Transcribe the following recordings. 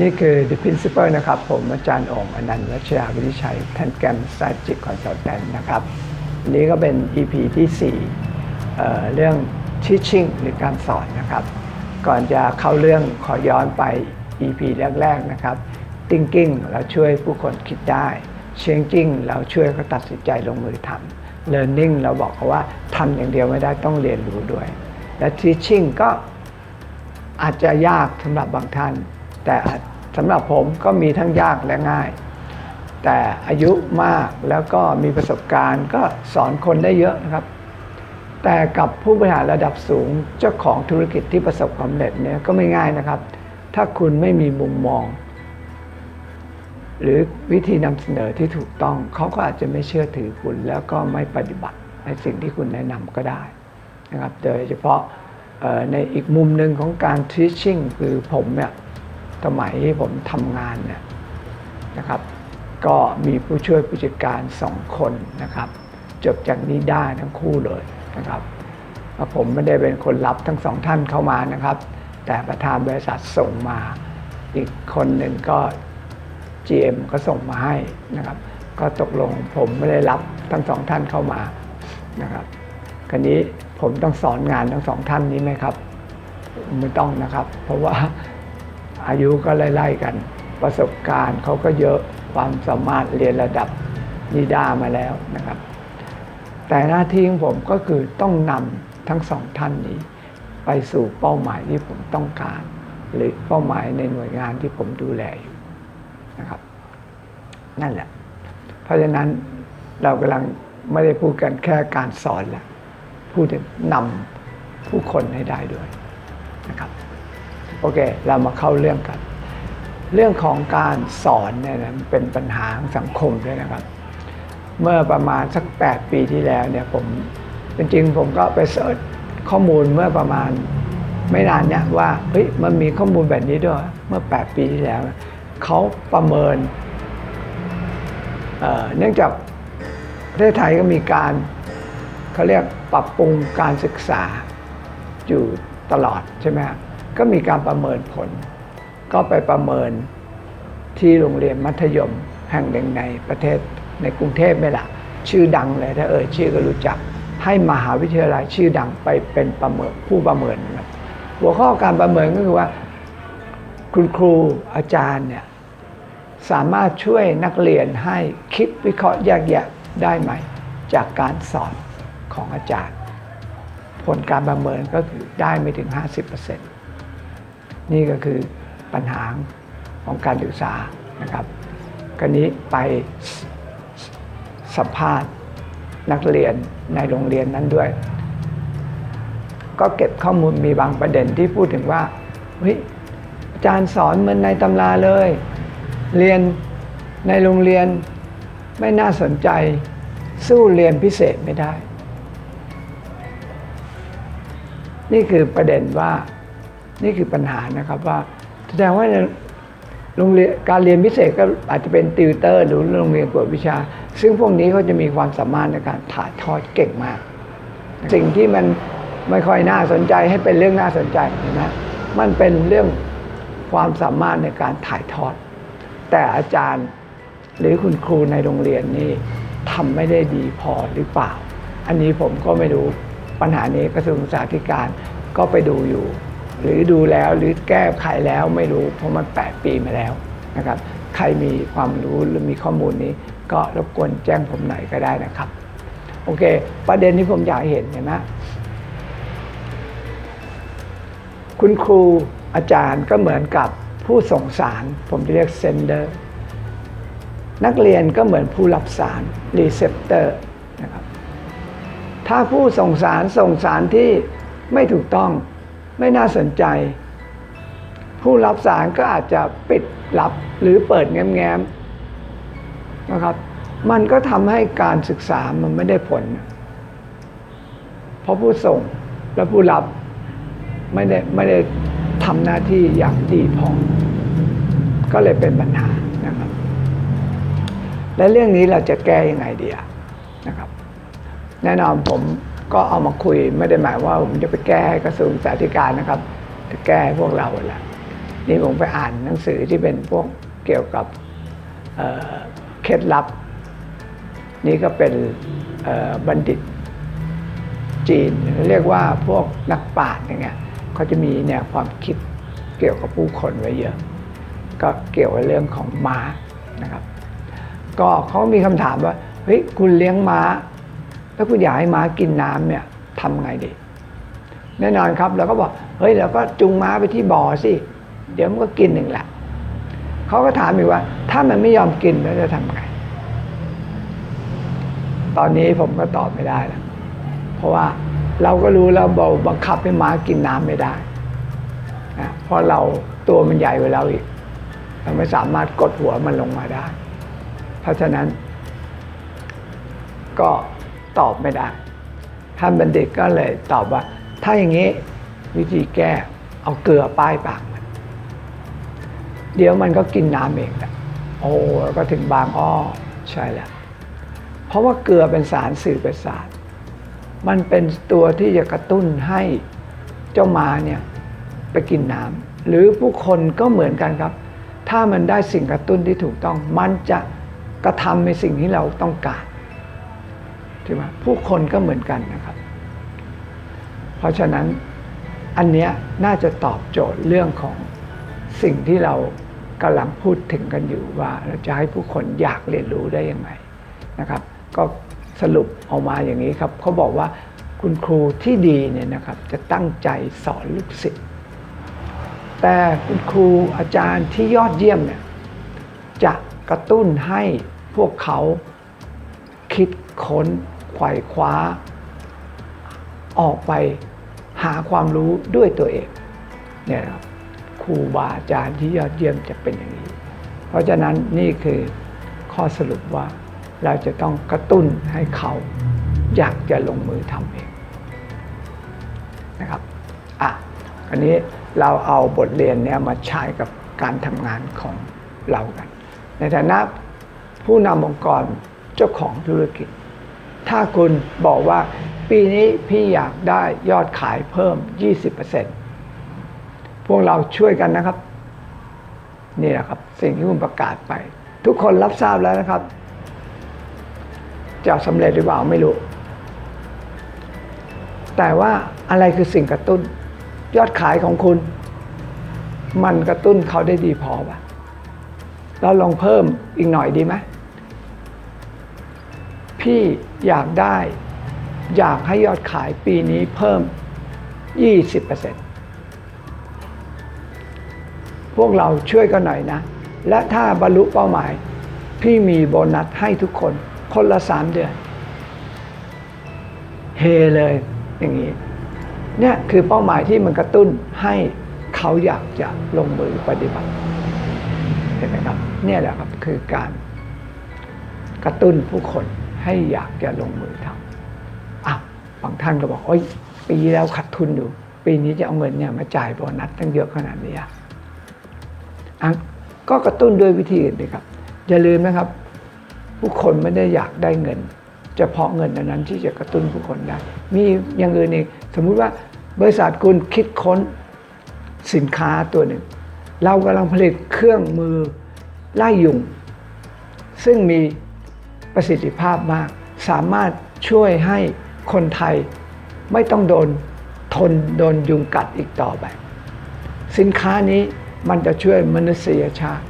นี่คือ The Principle นะครับผมอาจารย์องค์อนันต์รัชยาวิริชัยท่านแกรม Strategic Consultant นะครับนี้ก็เป็น EP ที่ 4เอ่เรื่อง Teaching หรือการสอนนะครับ ก่อนจะเข้าเรื่องขอย้อนไป EP แรกๆนะครับ Thinking เราช่วยผู้คนคิดได้ Changing เราช่วยเขาตัดสินใจลงมือทำ Learning เราบอกเขาว่าทำอย่างเดียวไม่ได้ต้องเรียนรู้ด้วย และ Teaching ก็อาจจะยากสำหรับบางท่าน แต่สำหรับผมก็มีทั้งยากและง่าย แต่อายุมากแล้วก็มีประสบการณ์ก็สอนคนได้เยอะนะครับ แต่กับผู้บริหารระดับสูงเจ้าของธุรกิจที่ประสบความสำเร็จเนี่ยก็ไม่ง่ายนะครับ ถ้าคุณไม่มีมุมมอง หรือวิธีนำเสนอที่ถูกต้องเขาก็อาจจะไม่เชื่อถือคุณ แล้วก็ไม่ปฏิบัติในสิ่งที่คุณแนะนำก็ได้นะครับ โดยเฉพาะในอีกมุมหนึ่งของการ teaching คือผมเนี่ย สมัยที่ผมทำงานเนี่ยนะครับ ก็มีผู้ช่วยผู้จัดการสองคนนะครับ จบจากนิด้ทั้งคู่เลยนะครับผมไม่ได้เป็นคนรับทั้งสองท่านเข้ามานะครับ แต่ประธานบริษัทส่งมา อีกคนหนึ่งก็ GM ก็ส่งมาให้นะครับ ก็ตกลงผมไม่ได้รับทั้งสองท่านเข้ามานะครับคราวนี้ผมต้องสอนงานทั้งสองท่านนี้ไหมครับ ไม่ต้องนะครับ เพราะว่า อายุก็ไล่ๆกัน ประสบการณ์เขาก็เยอะความสามารถเรียนระดับนิด้ามาแล้วนะครับ แต่หน้าที่ของผมก็คือต้องนำทั้งสองท่านนี้ ไปสู่เป้าหมายที่ผมต้องการ หรือเป้าหมายในหน่วยงานที่ผมดูแลอยู่นะครับ นั่นแหละ เพราะฉะนั้นเรากำลังไม่ได้พูดกันแค่การสอนละพูดถึงนำผู้คนให้ได้ด้วยนะครับ โอเค เรามาเข้าเรื่องกัน เรื่องของการสอนเนี่ยนะเป็นปัญหาของสังคมด้วยนะครับ เมื่อประมาณสัก 8 ปีที่แล้วเนี่ยผมจริงๆผมก็ไปเสิร์ชข้อมูลเมื่อประมาณไม่นานเนี่ยว่าเฮ้ยมันมีข้อมูลแบบนี้ด้วยเมื่อ 8 ปีที่แล้วเขาประเมินเอ่อเนื่องจากประเทศไทยก็มีการเขาเรียกปรับปรุงการศึกษาอยู่ตลอดใช่ไหมครับ ก็มีการประเมินผล ก็ไปประเมินที่โรงเรียนมัธยมแห่งหนึ่งในประเทศในกรุงเทพนี่ละชื่อดังเลยถ้าเอ่ยชื่อก็รู้จัก ให้มหาวิทยาลัยชื่อดังไปเป็นประเมินผู้ประเมินหัวข้อการประเมินก็คือว่า คุณครูอาจารย์เนี่ยสามารถช่วยนักเรียนให้คิดวิเคราะห์แยกแยะได้ไหม จากการสอนของอาจารย์ ผลการประเมินก็คือได้ไม่ถึง 50% นี่ก็คือปัญหาของการศึกษานะครับกรณีไปสัมภาษณ์นักเรียนในโรงเรียนนั้นด้วย ก็เก็บข้อมูลมีบางประเด็นที่พูดถึงว่าเฮ้ยอาจารย์สอนเหมือนในตำราเลย เรียนในโรงเรียนไม่น่าสนใจ สู้เรียนพิเศษไม่ได้ นี่คือประเด็นว่า นี่คือปัญหานะครับว่าแสดงว่าโรงเรียนการเรียนพิเศษก็อาจจะเป็นติวเตอร์หรือโรงเรียนกวดวิชา ซึ่งพวกนี้เขาจะมีความสามารถในการถ่ายทอดเก่งมาก สิ่งที่มันไม่ค่อยน่าสนใจให้เป็นเรื่องน่าสนใจเห็นไหมมันเป็นเรื่องความสามารถในการถ่ายทอด แต่อาจารย์หรือคุณครูในโรงเรียนนี่ทำไม่ได้ดีพอหรือเปล่า อันนี้ผมก็ไม่รู้ปัญหานี้กระทรวงศึกษาธิการก็ไปดูอยู่ หรือดูแล้วหรือแก้ไขแล้วไม่รู้ เพราะมัน 8 ปีมาแล้วนะครับใครมีความรู้หรือมีข้อมูลนี้ ก็รบกวนแจ้งผมหน่อยก็ได้นะครับ โอเค ประเด็นที่ผมอยากเห็นเห็นไหมคุณครูอาจารย์ก็เหมือนกับผู้ส่งสาร ผมจะเรียกเซนเดอร์นักเรียนก็เหมือนผู้รับสารรีเซพเตอร์นะครับถ้าผู้ส่งสารส่งสารที่ไม่ถูกต้อง ไม่น่าสนใจ ผู้รับสารก็อาจจะปิดรับหรือเปิดแง้มๆนะครับ มันก็ทำให้การศึกษามันไม่ได้ผล เพราะผู้ส่งและผู้รับไม่ได้ไม่ได้ทำหน้าที่อย่างดีพอ ก็เลยเป็นปัญหานะครับ และเรื่องนี้เราจะแก้ยังไงดีอะนะครับ แน่นอนผม ก็เอามาคุยไม่ได้หมายว่าผมจะไปแก้ให้กระทรวงสาธารณการนะครับจะแก้ให้พวกเราแหละนี่ผมไปอ่านหนังสือที่เป็นพวกเกี่ยวกับเเคล็ดลับ นี่ก็เป็นบัณฑิตจีน เรียกว่าพวกนักปราชญ์อย่างเงี้ยเขาจะมีแนวความคิดเกี่ยวกับผู้คนไว้เยอะ ก็เกี่ยวกับเรื่องของม้านะครับ ก็เขามีคำถามว่าเฮ้ยคุณเลี้ยงม้า แล้วคุณอยากให้ม้ากินน้ำเนี่ยทำไงดีแน่นอนครับเราก็บอกเฮ้ยเราก็จูงม้าไปที่บ่อสิเดี๋ยวมันก็กินหนึ่งแหละเขาก็ถามอีกว่า ถ้ามันไม่ยอมกินแล้วจะทำไง ตอนนี้ผมก็ตอบไม่ได้แล้วเพราะว่าเราก็รู้แล้วเราบังคับให้ม้ากินน้ำไม่ได้นะเพราะเราตัวมันใหญ่กว่าเราอีก เราไม่สามารถกดหัวมันลงมาได้ เพราะฉะนั้น ก็ ตอบไม่ได้ท่านบัณฑิตก็เลยตอบว่า ถ้าอย่างนี้วิธีแก้เอาเกลือป้ายปากมัน เดี๋ยวมันก็กินน้ำเองแหละโอ้แล้วก็ถึงบางอ้อใช่แล้ว เพราะว่าเกลือเป็นสารสื่อประสาทมันเป็นตัวที่จะกระตุ้นให้เจ้ามาเนี่ยไปกินน้ำหรือผู้คนก็เหมือนกันครับ ถ้ามันได้สิ่งกระตุ้นที่ถูกต้อง มันจะกระทำในสิ่งที่เราต้องการ ช่ไหมผู้คนก็เหมือนกันนะครับ เพราะฉะนั้นอันเนี้ยน่าจะตอบโจทย์เรื่องของสิ่งที่เรากำลังพูดถึงกันอยู่ว่าเราจะให้ผู้คนอยากเรียนรู้ได้ยังไงนะครับ ก็สรุปออกมาอย่างนี้ครับเขาบอกว่าคุณครูที่ดีเนี่ยนะครับ จะตั้งใจสอนลูกศิษย์แต่คุณครูอาจารย์ที่ยอดเยี่ยมเนี่ยจะกระตุ้นให้พวกเขาคิดค้น ไขว่คว้า ออกไปหาความรู้ด้วยตัวเองเนี่ยครับครูบาอาจารย์ที่ยอดเยี่ยมจะเป็นอย่างนี้ เพราะฉะนั้นนี่คือข้อสรุปว่าเราจะต้องกระตุ้นให้เขาอยากจะลงมือทำเองนะครับอะอันนี้เราเอาบทเรียนเนี้ยมาใช้กับการทำงานของเรากัน ในฐานะผู้นำองค์กรเจ้าของธุรกิจ ถ้าคุณบอกว่าปีนี้พี่อยากได้ยอดขายเพิ่ม 20%พวกเราช่วยกันนะครับ นี่แหละครับสิ่งที่คุณประกาศไป ทุกคนรับทราบแล้วนะครับ จะสำเร็จหรือเปล่าไม่รู้ แต่ว่าอะไรคือสิ่งกระตุ้น ยอดขายของคุณ มันกระตุ้นเขาได้ดีพอปะเราลองเพิ่มอีกหน่อยดีไหม พี่อยากได้ อยากให้ยอดขายปีนี้เพิ่ม 20%พวกเราช่วยกันหน่อยนะ และถ้าบรรลุเป้าหมาย พี่มีโบนัสให้ทุกคน คนละสามเดือน เฮเลยอย่างนี้เนี่ยคือเป้าหมายที่มันกระตุ้นให้เขาอยากจะลงมือปฏิบัติเห็นไหมครับ เนี่ยแหละครับคือการกระตุ้นผู้คน ให้อยากจะลงมือทำอะบางท่านก็บอกโอ้ยปีแล้วขาดทุนอยู่ ปีนี้จะเอาเงินเนี่ยมาจ่ายโบนัสตั้งเยอะขนาดนี้อะก็กระตุ้นด้วยวิธีอื่นดีครับ อย่าลืมนะครับ ผู้คนไม่ได้อยากได้เงินเฉพาะเงินนั้นที่จะกระตุ้นผู้คนได้ มีอย่างอื่นอีกสมมุติว่าบริษัทคุณคิดค้นสินค้าตัวหนึ่ง เรากำลังผลิตเครื่องมือไล่ยุง ซึ่งมี ประสิทธิภาพมาก สามารถช่วยให้คนไทยไม่ต้องโดนทนโดนยุงกัดอีกต่อไป สินค้านี้มันจะช่วยมนุษยชาติ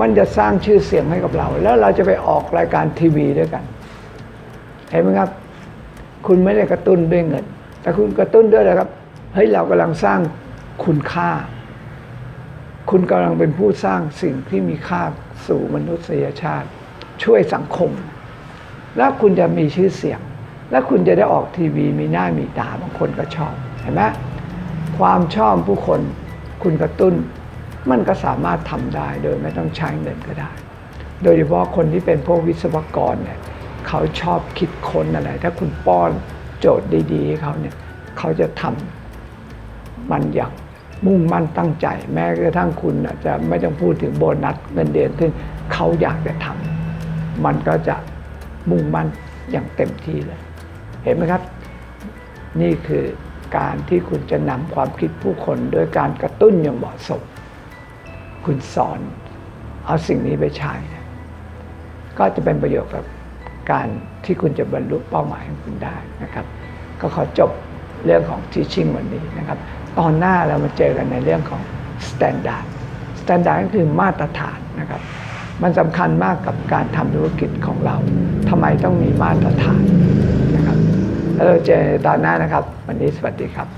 มันจะสร้างชื่อเสียงให้กับเรา แล้วเราจะไปออกรายการทีวีด้วยกัน เห็นไหมครับ คุณไม่ได้กระตุ้นด้วยเงิน แต่คุณกระตุ้นด้วยอะไรครับ เฮ้ยเรากำลังสร้างคุณค่า คุณกำลังเป็นผู้สร้างสิ่งที่มีค่าสู่มนุษยชาติ ช่วยสังคม แล้วคุณจะมีชื่อเสียง แล้วคุณจะได้ออกทีวีมีหน้ามีตาบางคนก็ชอบเห็นไหมความชอบผู้คนคุณกระตุ้น มันก็สามารถทำได้โดยไม่ต้องใช้เงินก็ได้ โดยเฉพาะคนที่เป็นพวกวิศวกรเนี่ยเขาชอบคิดค้นอะไร ถ้าคุณป้อนโจทย์ดีๆให้เขาเนี่ยเขาจะทำมันอย่างมุ่งมั่นตั้งใจ แม้กระทั่งคุณอาจจะไม่ต้องพูดถึงโบนัสเงินเดือนขึ้น เขาอยากจะทำ มันก็จะมุ่งมั่นอย่างเต็มที่เลย เห็นไหมครับ นี่คือการที่คุณจะนำความคิดผู้คนโดยการกระตุ้นอย่างเหมาะสม คุณสอนเอาสิ่งนี้ไปใช้ก็จะเป็นประโยชน์กับการที่คุณจะบรรลุเป้าหมายของคุณได้นะครับ ก็ขอจบเรื่องของ teaching วันนี้นะครับ ตอนหน้าเรามาเจอกันในเรื่องของ standard standard ก็คือมาตรฐานนะครับ มันสำคัญมากกับการทำธุรกิจของเราทำไมต้องมีมาตรฐานนะครับแล้วเราเจอตอนหน้านะครับ วันนี้สวัสดีครับ